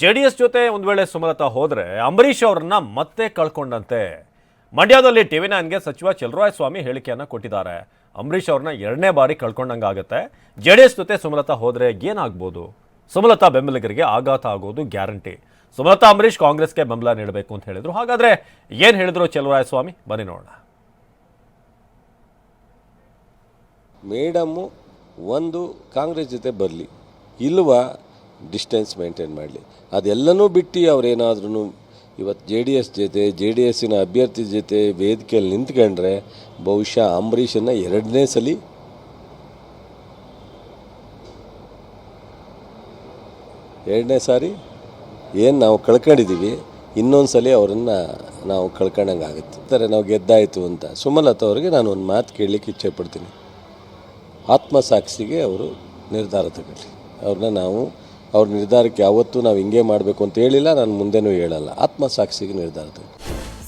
J D S ಜೊತೆ ಒಂದ್ ವೇಳೆ ಸುಮಲತಾ ಹೋದ್ರೆ ಅಂಬರೀಷ್ ಅವರನ್ನ ಮತ್ತೆ ಕಳ್ಕೊಂಡಂತೆ. ಮಂಡ್ಯದಲ್ಲಿ ಟಿವಿ ನೈನ್ಗೆ ಸಚಿವ ಸ್ವಾಮಿ ಹೇಳಿಕೆಯನ್ನ ಕೊಟ್ಟಿದ್ದಾರೆ. ಅಂಬರೀಷ್ ಅವ್ರನ್ನ ಎರಡನೇ ಬಾರಿ ಕಳ್ಕೊಂಡಂಗಾಗತ್ತೆ. ಜೆ ಡಿ ಎಸ್ ಜೊತೆ ಸುಮಲತಾ ಹೋದ್ರೆ ಏನಾಗ್ಬೋದು? ಸುಮಲತಾ ಬೆಂಬಲಿಗರಿಗೆ ಆಘಾತ ಆಗೋದು ಗ್ಯಾರಂಟಿ. ಸುಮಲತಾ, ಅಂಬರೀಷ್ ಕಾಂಗ್ರೆಸ್ಗೆ ಬೆಂಬಲ ನೀಡಬೇಕು ಅಂತ ಹೇಳಿದ್ರು. ಹಾಗಾದ್ರೆ ಏನ್ ಹೇಳಿದ್ರು ಸ್ವಾಮಿ ಬನ್ನಿ ನೋಡೋಣ. ಮೇಡಮ್ಮು ಒಂದು ಕಾಂಗ್ರೆಸ್ ಜೊತೆ ಬರಲಿ. ಇಲ್ವಾ? ಡಿಸ್ಟೆನ್ಸ್ ಮೇಂಟೈನ್ ಮಾಡಲಿ. ಅದೆಲ್ಲನೂ ಬಿಟ್ಟು ಅವರೇನಾದ್ರೂ ಇವತ್ತು ಜೆ ಡಿ ಎಸ್ ಜೊತೆ ಜೆ ಡಿ ಎಸ್ಸಿನ ಅಭ್ಯರ್ಥಿ ಜೊತೆ ವೇದಿಕೆಯಲ್ಲಿ ನಿಂತ್ಕೊಂಡ್ರೆ ಬಹುಶಃ ಅಂಬರೀಷನ್ನು ಎರಡನೇ ಸಲ ಎರಡನೇ ಸಾರಿ ಏನು ನಾವು ಕಳ್ಕೊಂಡಿದ್ದೀವಿ ಇನ್ನೊಂದು ಸಲ ಅವರನ್ನು ನಾವು ಕಳ್ಕೊಂಡಂಗೆ ಆಗುತ್ತೆ. ಸರಿ ನಾವು ಗೆದ್ದಾಯಿತು ಅಂತ ಸುಮಲತಾ ಅವರಿಗೆ ನಾನು ಒಂದು ಮಾತು ಕೇಳಲಿಕ್ಕೆ ಇಚ್ಛೆ ಪಡ್ತೀನಿ ಆತ್ಮಸಾಕ್ಷಿಗೆ ಅವರು ನಿರ್ಧಾರ ತಗೊಳ್ಳಿ. ಅವ್ರನ್ನ ನಾವು ಅವ್ರ ನಿರ್ಧಾರಕ್ಕೆ ಯಾವತ್ತೂ ನಾವು ಹಿಂಗೆ ಮಾಡಬೇಕು ಅಂತ ಹೇಳಿಲ್ಲ ನಾನು ಮುಂದೆನೂ ಹೇಳಲ್ಲ. ಆತ್ಮಸಾಕ್ಷಿಗೆ ನಿರ್ಧಾರ ಸಿ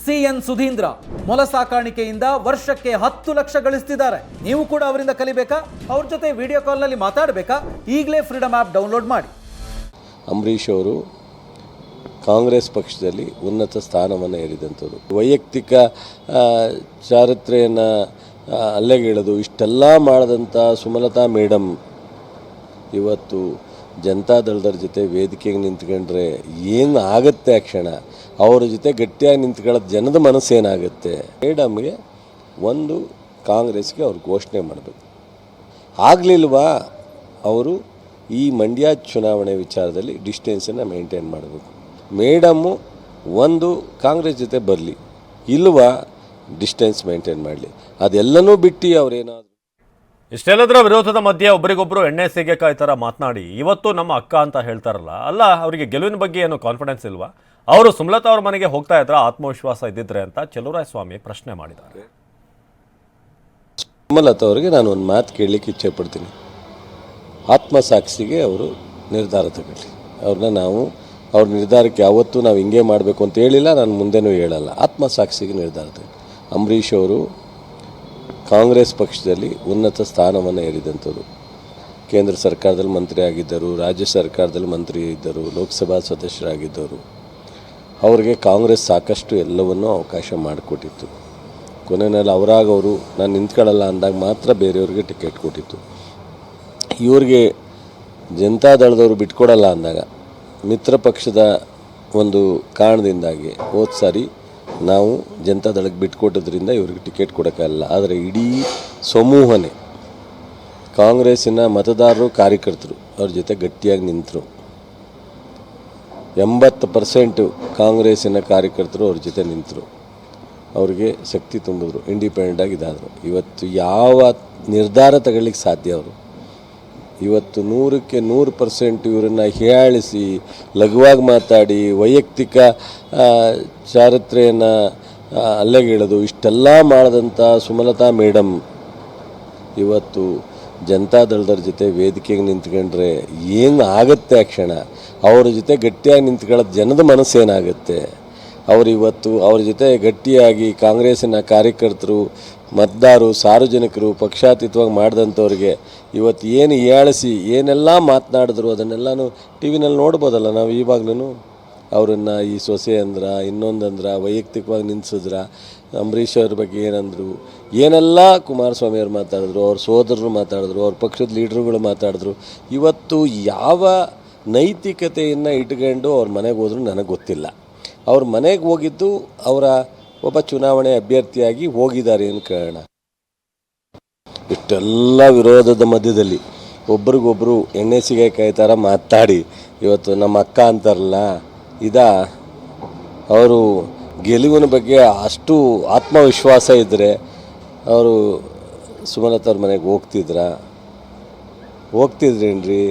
ಸಿಎನ್ ಸುಧೀಂದ್ರ ಮೊಲ ಸಾಕಾಣಿಕೆಯಿಂದ ವರ್ಷಕ್ಕೆ ಹತ್ತು ಲಕ್ಷ ಗಳಿಸ್ತಿದ್ದಾರೆ. ನೀವು ಕೂಡ ಅವರಿಂದ ಕಲಿಬೇಕಾ? ಅವ್ರ ಜೊತೆ ವಿಡಿಯೋ ಕಾಲ್ನಲ್ಲಿ ಮಾತಾಡಬೇಕಾ? ಈಗಲೇ ಫ್ರೀಡಮ್ ಆ್ಯಪ್ ಡೌನ್ಲೋಡ್ ಮಾಡಿ. ಅಂಬರೀಷ್ ಅವರು ಕಾಂಗ್ರೆಸ್ ಪಕ್ಷದಲ್ಲಿ ಉನ್ನತ ಸ್ಥಾನವನ್ನು ಏರಿದಂಥವ್ರು. ವೈಯಕ್ತಿಕ ಚಾರಿತ್ರೆಯನ್ನು ಅಲ್ಲೆಗೆಳೆದು ಇಷ್ಟೆಲ್ಲ ಮಾಡಿದಂಥ ಸುಮಲತಾ ಮೇಡಮ್ ಇವತ್ತು ಜನತಾದಳದವ್ರ ಜೊತೆ ವೇದಿಕೆಗೆ ನಿಂತ್ಕೊಂಡ್ರೆ ಏನು ಆಗುತ್ತೆ ಆ ಕ್ಷಣ? ಅವರ ಜೊತೆ ಗಟ್ಟಿಯಾಗಿ ನಿಂತ್ಕೊಳ್ಳೋದು ಜನದ ಮನಸ್ಸೇನಾಗುತ್ತೆ ಮೇಡಮ್ಗೆ ಒಂದು ಕಾಂಗ್ರೆಸ್ಗೆ ಅವ್ರು ಘೋಷಣೆ ಮಾಡಬೇಕು. ಆಗಲಿಲ್ವಾ? ಅವರು ಈ ಮಂಡ್ಯ ಚುನಾವಣೆ ವಿಚಾರದಲ್ಲಿ ಡಿಸ್ಟೆನ್ಸನ್ನು ಮೇಂಟೈನ್ ಮಾಡಬೇಕು. ಮೇಡಮ್ಮು ಒಂದು ಕಾಂಗ್ರೆಸ್ ಜೊತೆ ಬರಲಿ. ಇಲ್ವಾ? ಡಿಸ್ಟೆನ್ಸ್ ಮೇಂಟೈನ್ ಮಾಡಲಿ. ಅದೆಲ್ಲನೂ ಬಿಟ್ಟು ಅವರೇನಾದ್ರು ಇಷ್ಟೆಲ್ಲದರ ವಿರೋಧದ ಮಧ್ಯೆ ಒಬ್ಬರಿಗೊಬ್ಬರು ಎಣ್ಣೆ ಸೀಗೆಕಾಯಿ ಥರ ಮಾತನಾಡಿ, ಇವತ್ತು ನಮ್ಮ ಅಕ್ಕ ಅಂತ ಹೇಳ್ತಾರಲ್ಲ, ಅಲ್ಲ, ಅವರಿಗೆ ಗೆಲುವಿನ ಬಗ್ಗೆ ಏನು ಕಾನ್ಫಿಡೆನ್ಸ್ ಇಲ್ವಾ? ಅವರು ಸುಮಲತಾ ಅವ್ರ ಮನೆಗೆ ಹೋಗ್ತಾ ಇದ್ರ, ಆತ್ಮವಿಶ್ವಾಸ ಇದ್ದಿದ್ರೆ ಅಂತ ಚಲುವರಾಯ ಸ್ವಾಮಿ ಪ್ರಶ್ನೆ ಮಾಡಿದ್ದಾರೆ. ಸುಮಲತಾ ಅವರಿಗೆ ನಾನು ಒಂದು ಮಾತು ಕೇಳಲಿಕ್ಕೆ ಇಚ್ಛೆ ಪಡ್ತೀನಿ. ಆತ್ಮಸಾಕ್ಷಿಗೆ ಅವರು ನಿರ್ಧಾರ ತಗೊಳ್ಳಿ. ಅವ್ರನ್ನ ನಾವು, ಅವ್ರ ನಿರ್ಧಾರಕ್ಕೆ ಯಾವತ್ತೂ ನಾವು ಹಿಂಗೆ ಮಾಡಬೇಕು ಅಂತ ಹೇಳಿಲ್ಲ, ನಾನು ಮುಂದೆನೂ ಹೇಳಲ್ಲ. ಆತ್ಮಸಾಕ್ಷಿಗೆ ನಿರ್ಧಾರ ತಗೊಳ್ಳಿ. ಅಂಬರೀಷ್ ಅವರು ಕಾಂಗ್ರೆಸ್ ಪಕ್ಷದಲ್ಲಿ ಉನ್ನತ ಸ್ಥಾನವನ್ನು ಏರಿದಂಥವ್ರು ಕೇಂದ್ರ ಸರ್ಕಾರದಲ್ಲಿ ಮಂತ್ರಿ ಆಗಿದ್ದರು ರಾಜ್ಯ ಸರ್ಕಾರದಲ್ಲಿ ಮಂತ್ರಿ ಇದ್ದರು ಲೋಕಸಭಾ ಸದಸ್ಯರಾಗಿದ್ದರು. ಅವರಿಗೆ ಕಾಂಗ್ರೆಸ್ ಸಾಕಷ್ಟು ಎಲ್ಲವನ್ನೂ ಅವಕಾಶ ಮಾಡಿಕೊಟ್ಟಿತ್ತು. ಕೊನೆಯಲ್ಲಿ ಅವರಾಗವರು ನಾನು ನಿಂತ್ಕೊಳ್ಳಲ್ಲ ಅಂದಾಗ ಮಾತ್ರ ಬೇರೆಯವ್ರಿಗೆ ಟಿಕೆಟ್ ಕೊಟ್ಟಿತ್ತು. ಇವ್ರಿಗೆ ಜನತಾದಳದವರು ಬಿಟ್ಕೊಡಲ್ಲ ಅಂದಾಗ, ಮಿತ್ರ ಪಕ್ಷದ ಒಂದು ಕಾರಣದಿಂದಾಗಿ ಹೋದ ಸಾರಿ ನಾವು ಜನತಾದಳಕ್ಕೆ ಬಿಟ್ಕೊಟ್ಟದ್ರಿಂದ ಇವ್ರಿಗೆ ಟಿಕೆಟ್ ಕೊಡೋಕ್ಕಾಗಲ್ಲ. ಆದರೆ ಇಡೀ ಸಮೂಹನೇ ಕಾಂಗ್ರೆಸ್ಸಿನ ಮತದಾರರು, ಕಾರ್ಯಕರ್ತರು ಅವ್ರ ಜೊತೆ ಗಟ್ಟಿಯಾಗಿ ನಿಂತರು. ಎಂಬತ್ತು ಪರ್ಸೆಂಟು ಕಾಂಗ್ರೆಸ್ಸಿನ ಕಾರ್ಯಕರ್ತರು ಅವ್ರ ಜೊತೆ ನಿಂತರು. ಅವ್ರಿಗೆ ಶಕ್ತಿ ತುಂಬಿದ್ರು ಇಂಡಿಪೆಂಡೆಂಟಾಗಿ ಇದಾದರು. ಇವತ್ತು ಯಾವ ನಿರ್ಧಾರ ತಗೊಳ್ಳಿಕ್ಕೆ ಸಾಧ್ಯ ಅವರು? ಇವತ್ತು ನೂರಕ್ಕೆ ನೂರು ಪರ್ಸೆಂಟ್ ಇವರನ್ನು ಹೀಯಾಳಿಸಿ, ಲಘುವಾಗಿ ಮಾತಾಡಿ, ವೈಯಕ್ತಿಕ ಚಾರಿತ್ರೆಯನ್ನು ಅಲ್ಲೆಗೆಳೆದು ಇಷ್ಟೆಲ್ಲ ಮಾಡಿದಂಥ ಸುಮಲತಾ ಮೇಡಮ್ ಇವತ್ತು ಜನತಾದಳದವ್ರ ಜೊತೆ ವೇದಿಕೆಗೆ ನಿಂತ್ಕೊಂಡ್ರೆ ಏನು ಆಗುತ್ತೆ ಆ ಕ್ಷಣ? ಅವ್ರ ಜೊತೆ ಗಟ್ಟಿಯಾಗಿ ನಿಂತ್ಕೊಳ್ಳೋದು ಜನದ ಮನಸ್ಸೇನಾಗುತ್ತೆ? ಅವರು ಇವತ್ತು ಅವ್ರ ಜೊತೆ ಗಟ್ಟಿಯಾಗಿ ಕಾಂಗ್ರೆಸ್ಸಿನ ಕಾರ್ಯಕರ್ತರು, ಮತದಾರರು, ಸಾರ್ವಜನಿಕರು ಪಕ್ಷಾತೀತವಾಗಿ ಮಾಡಿದಂಥವ್ರಿಗೆ ಇವತ್ತು ಏನು ಹೇಳಿಸಿ ಏನೆಲ್ಲ ಮಾತನಾಡಿದ್ರು ಅದನ್ನೆಲ್ಲನೂ ಟಿ ವಿನಲ್ಲಿ ನೋಡ್ಬೋದಲ್ಲ ನಾವು ಇವಾಗ್ಲೂ ಅವರನ್ನು ಈ ಸೊಸೆ ಅಂದ್ರ ಇನ್ನೊಂದಂದ್ರ ವೈಯಕ್ತಿಕವಾಗಿ ನಿನ್ಸಿದ್ರ ಅಂಬರೀಷ್ ಅವ್ರ ಬಗ್ಗೆ ಏನಂದರು, ಏನೆಲ್ಲ ಕುಮಾರಸ್ವಾಮಿ ಅವ್ರು ಮಾತಾಡಿದ್ರು, ಅವ್ರ ಸೋದರರು ಮಾತಾಡಿದ್ರು, ಅವ್ರ ಪಕ್ಷದ ಲೀಡ್ರುಗಳು ಮಾತಾಡಿದ್ರು, ಇವತ್ತು ಯಾವ ನೈತಿಕತೆಯನ್ನು ಇಟ್ಕೊಂಡು ಅವ್ರ ಮನೆಗೆ ಹೋದ್ರು ನನಗೆ ಗೊತ್ತಿಲ್ಲ. ಅವ್ರ ಮನೆಗೆ ಹೋಗಿದ್ದು ಅವರ ಒಬ್ಬ ಚುನಾವಣೆ ಅಭ್ಯರ್ಥಿಯಾಗಿ ಹೋಗಿದ್ದಾರೆ ಅಂತ ಕೇಳೋಣ ಇಷ್ಟೆಲ್ಲ ವಿರೋಧದ ಮಧ್ಯದಲ್ಲಿ ಒಬ್ರಿಗೊಬ್ರು ಎಣ್ಣೆ ಸಿಗಕಾಯಿ ಥರ ಮಾತಾಡಿ, ಇವತ್ತು ನಮ್ಮ ಅಕ್ಕ ಅಂತಾರಲ್ಲ, ಇದ ಅವರು ಗೆಲುವಿನ ಬಗ್ಗೆ ಅಷ್ಟು ಆತ್ಮವಿಶ್ವಾಸ ಇದ್ದರೆ ಅವರು ಸುಮಲತಾ ಅವ್ರ ಮನೆಗೆ ಹೋಗ್ತಿದ್ರ? ಹೋಗ್ತಿದ್ರೇನ್ರಿ?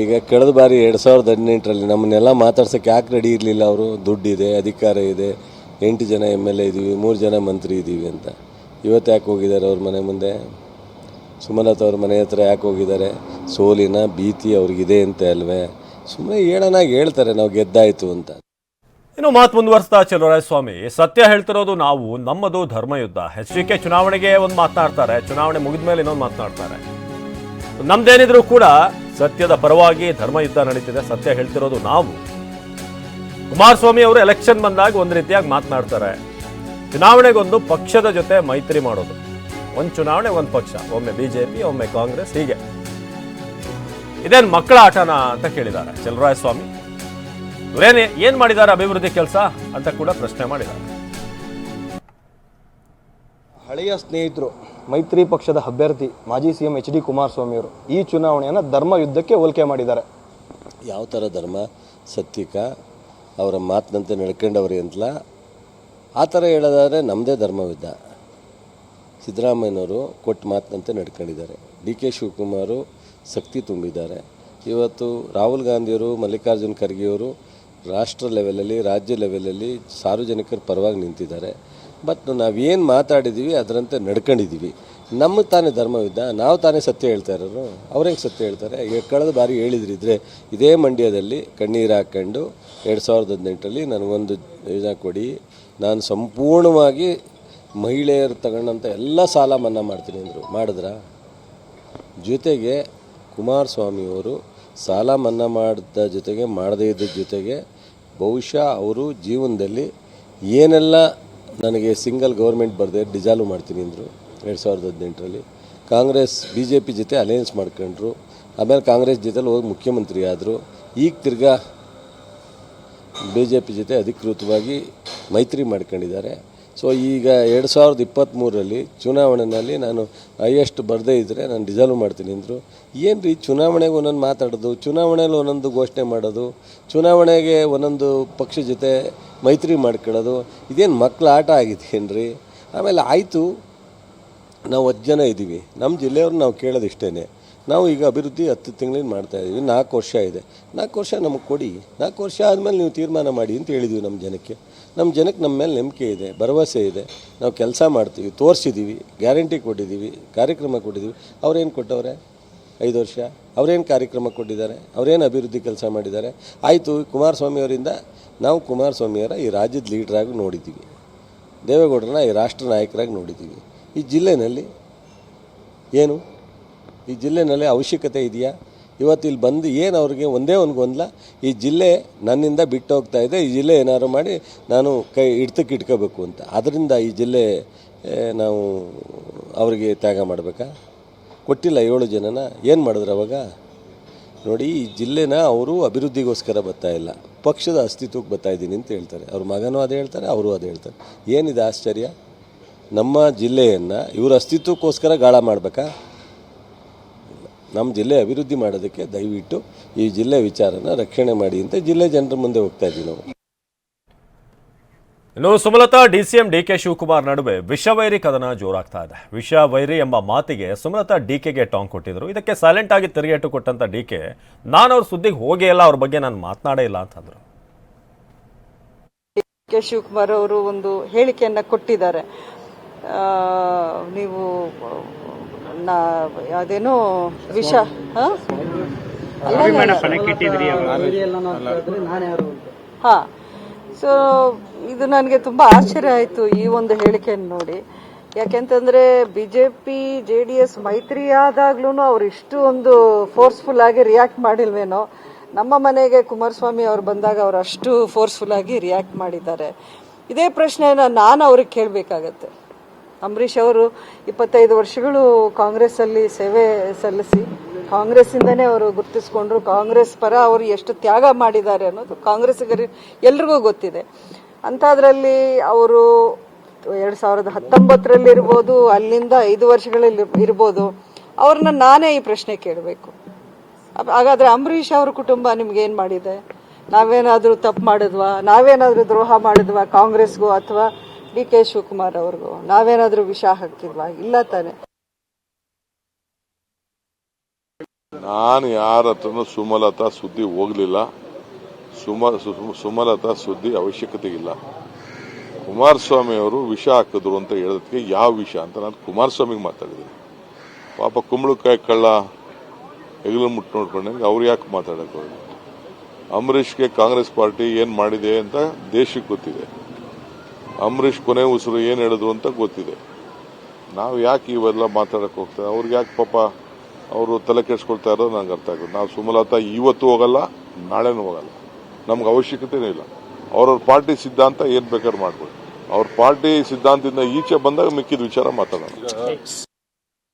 ಈಗ ಕಳೆದ ಬಾರಿ ಎರಡು ಸಾವಿರದ ಹದಿನೆಂಟರಲ್ಲಿ ನಮ್ಮನ್ನೆಲ್ಲ ಮಾತಾಡ್ಸೋಕ್ಕೆ ಯಾಕೆ ರೆಡಿ ಇರಲಿಲ್ಲ ಅವರು? ದುಡ್ಡಿದೆ, ಅಧಿಕಾರ ಇದೆ, ಎಂಟು ಜನ ಎಂ ಎಲ್ ಎ ಇದ್ದೀವಿ ಮೂರು ಜನ ಮಂತ್ರಿ ಇದ್ದೀವಿ ಅಂತ. ಇವತ್ತು ಯಾಕೆ ಹೋಗಿದ್ದಾರೆ ಅವ್ರ ಮನೆ ಮುಂದೆ? ಸುಮಲತಾ ಅವ್ರ ಮನೆ ಹತ್ರ ಯಾಕೆ ಹೋಗಿದ್ದಾರೆ? ಸೋಲಿನ ಭೀತಿ ಅವ್ರಿಗಿದೆ ಅಂತ ಅಲ್ವೇ? ಸುಮ್ಮನೆ ಹೇಳೋಣ ಹೇಳ್ತಾರೆ, ನಾವು ಗೆದ್ದಾಯಿತು ಅಂತ. ಇನ್ನು ಮಾತು ಮುಂದುವರಿಸ್ತಾ ಸ್ವಾಮಿ ಸತ್ಯ ಹೇಳ್ತಿರೋದು ನಾವು, ನಮ್ಮದು ಧರ್ಮಯುದ್ಧ. ಎಚ್ ಡಿ ಕೆ ಚುನಾವಣೆಗೆ ಒಂದು ಮಾತನಾಡ್ತಾರೆ. ಚುನಾವಣೆ ಮುಗಿದ ಮೇಲೆ ಇನ್ನೊಂದು ಮಾತನಾಡ್ತಾರೆ. ನಮ್ದೇನಿದ್ರು ಕೂಡ ಸತ್ಯದ ಪರವಾಗಿ ಧರ್ಮಯುದ್ಧ ನಡೀತಿದೆ. ಸತ್ಯ ಹೇಳ್ತಿರೋದು ನಾವು. ಕುಮಾರಸ್ವಾಮಿ ಅವರು ಎಲೆಕ್ಷನ್ ಬಂದಾಗ ಒಂದು ರೀತಿಯಾಗಿ ಮಾತನಾಡ್ತಾರೆ. ಚುನಾವಣೆಗೊಂದು ಪಕ್ಷದ ಜೊತೆ ಮೈತ್ರಿ ಮಾಡೋದು. ಒಂದು ಚುನಾವಣೆ ಒಂದು ಪಕ್ಷ. ಒಮ್ಮೆ ಬಿಜೆಪಿ ಒಮ್ಮೆ ಕಾಂಗ್ರೆಸ್ ಹೀಗೆ. ಇದೇನು ಮಕ್ಕಳ ಆಟನ ಅಂತ ಕೇಳಿದ್ದಾರೆ. ಚಲರಾಯ ಸ್ವಾಮಿ ಇವರೇನು ಏನು ಮಾಡಿದ್ದಾರೆ ಅಭಿವೃದ್ಧಿ ಕೆಲಸ ಅಂತ ಕೂಡ ಪ್ರಶ್ನೆ ಮಾಡಿದ್ದಾರೆ. ಹಳೆಯ ಸ್ನೇಹಿತರು ಮೈತ್ರಿ ಪಕ್ಷದ ಅಭ್ಯರ್ಥಿ ಮಾಜಿ ಸಿ ಎಂ ಎಚ್ ಡಿ ಕುಮಾರಸ್ವಾಮಿಯವರು ಈ ಚುನಾವಣೆಯನ್ನು ಧರ್ಮ ಯುದ್ಧಕ್ಕೆ ಹೋಲಿಕೆ ಮಾಡಿದ್ದಾರೆ. ಯಾವ ಥರ ಧರ್ಮ ಸತ್ಯಿಕ ಅವರ ಮಾತಿನಂತೆ ನಡ್ಕೊಂಡವ್ರಿ ಅಂತಲ್ಲ ಆ ಥರ ಹೇಳೋದಾದರೆ ನಮ್ಮದೇ ಧರ್ಮವಿದ್ದ ಸಿದ್ದರಾಮಯ್ಯನವರು ಕೊಟ್ಟ ಮಾತಿನಂತೆ ನಡ್ಕೊಂಡಿದ್ದಾರೆ. ಡಿ ಕೆ ಶಿವಕುಮಾರು ಶಕ್ತಿ ತುಂಬಿದ್ದಾರೆ. ಇವತ್ತು ರಾಹುಲ್ ಗಾಂಧಿಯವರು, ಮಲ್ಲಿಕಾರ್ಜುನ್ ಖರ್ಗೆಯವರು ರಾಷ್ಟ್ರ ಲೆವೆಲಲ್ಲಿ, ರಾಜ್ಯ ಲೆವೆಲಲ್ಲಿ ಸಾರ್ವಜನಿಕರ ಪರವಾಗಿ ನಿಂತಿದ್ದಾರೆ. ಬಟ್ ನಾವೇನು ಮಾತಾಡಿದ್ದೀವಿ ಅದರಂತೆ ನಡ್ಕೊಂಡಿದ್ದೀವಿ ನಮ್ಮ ತಾನೇ ಧರ್ಮವಿದ್ದ, ನಾವು ತಾನೇ ಸತ್ಯ ಹೇಳ್ತಾ ಇರೋರು ಅವ್ರು ಹೆಂಗೆ ಸತ್ಯ ಹೇಳ್ತಾರೆ? ಕಳೆದ ಬಾರಿ ಹೇಳಿದ್ರಿದ್ರೆ ಇದೇ ಮಂಡ್ಯದಲ್ಲಿ ಕಣ್ಣೀರು ಹಾಕ್ಕೊಂಡು ಎರಡು ಸಾವಿರದ ಹದಿನೆಂಟರಲ್ಲಿ ನನಗೊಂದು ಯೋಜನೆ ಕೊಡಿ. ನಾನು ಸಂಪೂರ್ಣವಾಗಿ ಮಹಿಳೆಯರು ತಗೊಂಡಂಥ ಎಲ್ಲ ಸಾಲ ಮನ್ನಾ ಮಾಡ್ತೀನಿ ಅಂದರು. ಮಾಡಿದ್ರಾ? ಜೊತೆಗೆ ಕುಮಾರಸ್ವಾಮಿಯವರು ಸಾಲ ಮನ್ನಾ ಮಾಡಿದ ಜೊತೆಗೆ ಮಾಡದೇ ಇದ್ದ ಜೊತೆಗೆ ಬಹುಶಃ ಅವರು ಜೀವನದಲ್ಲಿ ಏನೆಲ್ಲ ನನಗೆ ಸಿಂಗಲ್ ಗೌರ್ಮೆಂಟ್ ಬರದೆ ಡಿಸಾಲ್ವ್ ಮಾಡ್ತೀನಿ ಅಂದರು ಎರಡು ಸಾವಿರದ ಹದಿನೆಂಟರಲ್ಲಿ. ಕಾಂಗ್ರೆಸ್ ಬಿ ಜೆ ಪಿ ಜೊತೆ ಅಲಯನ್ಸ್ ಮಾಡ್ಕೊಂಡ್ರು. ಆಮೇಲೆ ಕಾಂಗ್ರೆಸ್ ಜೊತೆಲಿ ಹೋಗಿ ಮುಖ್ಯಮಂತ್ರಿ ಆದರು. ಈಗ ತಿರ್ಗಾ ಬಿ ಜೆ ಪಿ ಜೊತೆ ಅಧಿಕೃತವಾಗಿ ಮೈತ್ರಿ ಮಾಡ್ಕೊಂಡಿದ್ದಾರೆ. ಸೊ ಈಗ ಎರಡು ಸಾವಿರದ ಇಪ್ಪತ್ತ್ಮೂರರಲ್ಲಿ ಚುನಾವಣೆಯಲ್ಲಿ ನಾನು ಹೈಯೆಸ್ಟ್ ಬರದೇ ಇದ್ದರೆ ನಾನು ಡಿಸಲ್ವ್ ಮಾಡ್ತೀನಿ ಅಂದರು. ಏನು ರೀ ಚುನಾವಣೆಗೆ ಒಂದೊಂದು ಮಾತಾಡೋದು, ಚುನಾವಣೆಯಲ್ಲಿ ಒಂದೊಂದು ಘೋಷಣೆ ಮಾಡೋದು, ಚುನಾವಣೆಗೆ ಒಂದೊಂದು ಪಕ್ಷ ಜೊತೆ ಮೈತ್ರಿ ಮಾಡ್ಕೊಳ್ಳೋದು, ಇದೇನು ಮಕ್ಕಳ ಆಟ ಆಗಿದೆಯೇನ್ರಿ ಆಮೇಲೆ ಆಯಿತು, ನಾವು ಹತ್ತು ಜನ ಇದ್ದೀವಿ. ನಮ್ಮ ಜಿಲ್ಲೆಯವ್ರು ನಾವು ಕೇಳೋದು ಇಷ್ಟೇ ನಾವು ಈಗ ಅಭಿವೃದ್ಧಿ ಹತ್ತು ತಿಂಗಳಿಂದ ಮಾಡ್ತಾ ಇದ್ದೀವಿ. ನಾಲ್ಕು ವರ್ಷ ಇದೆ. ನಾಲ್ಕು ವರ್ಷ ನಮಗೆ ಕೊಡಿ. ನಾಲ್ಕು ವರ್ಷ ಆದಮೇಲೆ ನೀವು ತೀರ್ಮಾನ ಮಾಡಿ ಅಂತ ಹೇಳಿದ್ವಿ ನಮ್ಮ ಜನಕ್ಕೆ. ನಮ್ಮ ಜನಕ್ಕೆ ನಮ್ಮ ಮೇಲೆ ನಂಬಿಕೆ ಇದೆ, ಭರವಸೆ ಇದೆ. ನಾವು ಕೆಲಸ ಮಾಡ್ತೀವಿ ತೋರಿಸಿದ್ದೀವಿ ಗ್ಯಾರಂಟಿ ಕೊಟ್ಟಿದ್ದೀವಿ ಕಾರ್ಯಕ್ರಮ ಕೊಟ್ಟಿದ್ದೀವಿ ಅವ್ರೇನು ಕೊಟ್ಟವ್ರೆ? ಐದು ವರ್ಷ. ಅವರೇನು ಕಾರ್ಯಕ್ರಮ ಕೊಟ್ಟಿದ್ದಾರೆ? ಅವರೇನು ಅಭಿವೃದ್ಧಿ ಕೆಲಸ ಮಾಡಿದ್ದಾರೆ? ಆಯಿತು ಕುಮಾರಸ್ವಾಮಿಯವರಿಂದ ನಾವು ಕುಮಾರಸ್ವಾಮಿಯವರ ಈ ರಾಜ್ಯದ ಲೀಡ್ರಾಗಿ ನೋಡಿದ್ದೀವಿ ದೇವೇಗೌಡರನ್ನ ಈ ರಾಷ್ಟ್ರ ನಾಯಕರಾಗಿ ನೋಡಿದ್ದೀವಿ ಈ ಜಿಲ್ಲೆಯಲ್ಲಿ ಏನು? ಈ ಜಿಲ್ಲೆಯಲ್ಲಿ ಅವಶ್ಯಕತೆ ಇದೆಯಾ? ಇವತ್ತು ಇಲ್ಲಿ ಬಂದು ಏನು ಅವ್ರಿಗೆ ಒಂದೇ ಒಂದು ಗೊಂದಲ? ಈ ಜಿಲ್ಲೆ ನನ್ನಿಂದ ಬಿಟ್ಟು ಹೋಗ್ತಾ ಇದೆ, ಈ ಜಿಲ್ಲೆ ಏನಾದ್ರು ಮಾಡಿ ನಾನು ಕೈ ಹಿಡ್ತಕ್ಕೆ ಇಟ್ಕೋಬೇಕು ಅಂತ. ಅದರಿಂದ ಈ ಜಿಲ್ಲೆ ನಾವು ಅವರಿಗೆ ತ್ಯಾಗ ಮಾಡಬೇಕಾ? ಕೊಟ್ಟಿಲ್ಲ ಏಳು ಜನನ. ಏನು ಮಾಡಿದ್ರು ಅವಾಗ? ನೋಡಿ, ಈ ಜಿಲ್ಲೆನ ಅವರು ಅಭಿವೃದ್ಧಿಗೋಸ್ಕರ ಬರ್ತಾ ಇಲ್ಲ. ಪಕ್ಷದ ಅಸ್ತಿತ್ವಕ್ಕೆ ಬರ್ತಾ ಇದ್ದೀನಿ ಅಂತ ಹೇಳ್ತಾರೆ. ಅವ್ರ ಮಗನೂ ಅದೇ ಹೇಳ್ತಾರೆ, ಅವರು ಅದೇ ಹೇಳ್ತಾರೆ. ಏನಿದೆ ಆಶ್ಚರ್ಯ? ನಮ್ಮ ಜಿಲ್ಲೆಯನ್ನು ಇವ್ರ ಅಸ್ತಿತ್ವಕ್ಕೋಸ್ಕರ ಗಾಳ ಮಾಡಬೇಕಾ? ನಮ್ಮ ಜಿಲ್ಲೆ ಅಭಿವೃದ್ಧಿ ಮಾಡೋದಕ್ಕೆ ದಯವಿಟ್ಟು ಈ ಜಿಲ್ಲೆ ವಿಚಾರನ ರಕ್ಷಣೆ ಮಾಡಿ ಅಂತ ಜಿಲ್ಲೆ ಜನರ ಮುಂದೆ ಹೋಗ್ತಾ ಇದ್ದೀವಿ ನಾವು. ಇನ್ನು Sumalatha DCM D K Shivakumar ನಡುವೆ ವಿಷವೈರಿ ಕದನ ಜೋರಾಗ್ತಾ ಇದೆ. ವಿಷವೈರಿ ಎಂಬ ಮಾತಿಗೆ ಸುಮಲತಾ ಡಿ ಕೆಗೆ ಟಾಂಗ್ ಕೊಟ್ಟಿದ್ರು. ಇದಕ್ಕೆ ಸೈಲೆಂಟ್ ಆಗಿ ತಿರುಗೇಟು ಕೊಟ್ಟಂತ ಡಿಕೆ ನಾನು ಅವ್ರ ಸುದ್ದಿಗೆ ಹೋಗೇ ಇಲ್ಲ ಅವ್ರ ಬಗ್ಗೆ ನಾನು ಮಾತನಾಡೇ ಇಲ್ಲ ಅಂತಂದ್ರು. ಕೆ ಶಿವಕುಮಾರ್ ಅವರು ಒಂದು ಹೇಳಿಕೆಯನ್ನ ಕೊಟ್ಟಿದ್ದಾರೆ. ನೀವು ನಾ ಅದೇನೋ ವಿಷ ಹ? ಹಾ. ಸೊ ಇದು ನನಗೆ ತುಂಬಾ ಆಶ್ಚರ್ಯ ಆಯ್ತು ಈ ಒಂದು ಹೇಳಿಕೆಯನ್ನು ನೋಡಿ. ಯಾಕೆಂತಂದ್ರೆ ಬಿಜೆಪಿ ಜೆ ಡಿ ಎಸ್ ಮೈತ್ರಿ ಆದಾಗ್ಲೂ ಅವ್ರು ಇಷ್ಟು ಒಂದು ಫೋರ್ಸ್ಫುಲ್ ಆಗಿ ರಿಯಾಕ್ಟ್ ಮಾಡಿಲ್ವೇನೋ. ನಮ್ಮ ಮನೆಗೆ ಕುಮಾರಸ್ವಾಮಿ ಅವ್ರು ಬಂದಾಗ ಅವ್ರು ಅಷ್ಟು ಫೋರ್ಸ್ಫುಲ್ ಆಗಿ ರಿಯಾಕ್ಟ್ ಮಾಡಿದ್ದಾರೆ. ಇದೇ ಪ್ರಶ್ನೆನ ನಾನು ಅವ್ರಿಗೆ ಕೇಳಬೇಕಾಗತ್ತೆ. ಅಂಬರೀಷ್ ಅವರು ಇಪ್ಪತ್ತೈದು ವರ್ಷಗಳು ಕಾಂಗ್ರೆಸ್ ಅಲ್ಲಿ ಸೇವೆ ಸಲ್ಲಿಸಿ ಕಾಂಗ್ರೆಸ್ ಇಂದನೇ ಅವರು ಗುರುತಿಸ್ಕೊಂಡ್ರು, ಕಾಂಗ್ರೆಸ್ ಪರ ಅವರು ಎಷ್ಟು ತ್ಯಾಗ ಮಾಡಿದ್ದಾರೆ ಅನ್ನೋದು ಕಾಂಗ್ರೆಸ್ಸಿಗರಿ ಎಲ್ರಿಗೂ ಗೊತ್ತಿದೆ. ಅಂಥದ್ರಲ್ಲಿ ಅವರು ಎರಡ್ ಸಾವಿರದ ಹತ್ತೊಂಬತ್ತರಲ್ಲಿ ಇರ್ಬೋದು, ಅಲ್ಲಿಂದ ಐದು ವರ್ಷಗಳಲ್ಲಿ ಇರ್ಬೋದು, ಅವ್ರನ್ನ ನಾನೇ ಈ ಪ್ರಶ್ನೆ ಕೇಳಬೇಕು. ಹಾಗಾದ್ರೆ ಅಂಬರೀಷ್ ಅವ್ರ ಕುಟುಂಬ ನಿಮ್ಗೆ ಏನ್ ಮಾಡಿದೆ? ನಾವೇನಾದ್ರೂ ತಪ್ಪು ಮಾಡಿದ್ವಾ? ನಾವೇನಾದ್ರೂ ದ್ರೋಹ ಮಾಡಿದ್ವಾ ಕಾಂಗ್ರೆಸ್ಗೂ ಅಥವಾ ಡಿ ಕೆ ಶಿವಕುಮಾರ್ ಅವ್ರಿಗೂ ನಾವೇನಾದ್ರೂ ವಿಷ ಹಾಕಿಲ್ವಾ ಇಲ್ಲ ತಾನೆ. ನಾನು ಯಾರ ಹತ್ರನೂ ಸುಮಲತಾ ಸುದ್ದಿ ಹೋಗಲಿಲ್ಲ. ಸುಮ ಸುಮಲತಾ ಸುದ್ದಿ ಅವಶ್ಯಕತೆ ಇಲ್ಲ. ಕುಮಾರಸ್ವಾಮಿ ಅವರು ವಿಷ ಹಾಕಿದ್ರು ಅಂತ ಹೇಳೋದಕ್ಕೆ ಯಾವ ವಿಷ ಅಂತ ನಾನು ಕುಮಾರಸ್ವಾಮಿಗೆ ಮಾತಾಡಿದ್ದೀನಿ. ಪಾಪ ಕುಂಬಳಕಾಯಿ ಕಳ್ಳ ಹೆಗಲು ಮುಟ್ಟು ನೋಡ್ಕೊಂಡಂಗೆ ಅವ್ರು ಯಾಕೆ ಮಾತಾಡಕ್ಕೆ ಅಂಬರೀಷ್ಗೆ ಕಾಂಗ್ರೆಸ್ ಪಾರ್ಟಿ ಏನು ಮಾಡಿದೆ ಅಂತ ದೇಶಕ್ಕೆ ಗೊತ್ತಿದೆ. ಅಂಬರೀಷ್ ಕೊನೆ ಉಸಿರು ಏನು ಹೇಳಿದ್ರು ಅಂತ ಗೊತ್ತಿದೆ. ನಾವು ಯಾಕೆ ಇವೆಲ್ಲ ಮಾತಾಡಕ್ಕೆ ಹೋಗ್ತಾರೆ ಅವ್ರಿಗೆ ಯಾಕೆ ಪಾಪ ಅವರು ತಲೆ ಕೆಡಿಸ್ಕೊಳ್ತಾ ಇರೋದು ನಂಗೆ ಅರ್ಥ ಆಗುತ್ತೆ ನಾವು ಸುಮಲತಾ ಇವತ್ತು ಹೋಗಲ್ಲ, ನಾಳೆನೂ ಹೋಗಲ್ಲ. ನಮ್ಗೆ ಅವಶ್ಯಕತೆಯೂ ಇಲ್ಲ. ಅವ್ರವ್ರ ಪಾರ್ಟಿ ಸಿದ್ಧಾಂತ ಏನ್ ಬೇಕಾದ್ರೂ ಮಾಡ್ಬೋದು. ಅವ್ರ ಪಾರ್ಟಿ ಸಿದ್ಧಾಂತದಿಂದ ಈಚೆ ಬಂದಾಗ ಮಿಕ್ಕಿದ ವಿಚಾರ ಮಾತಾಡೋಣ.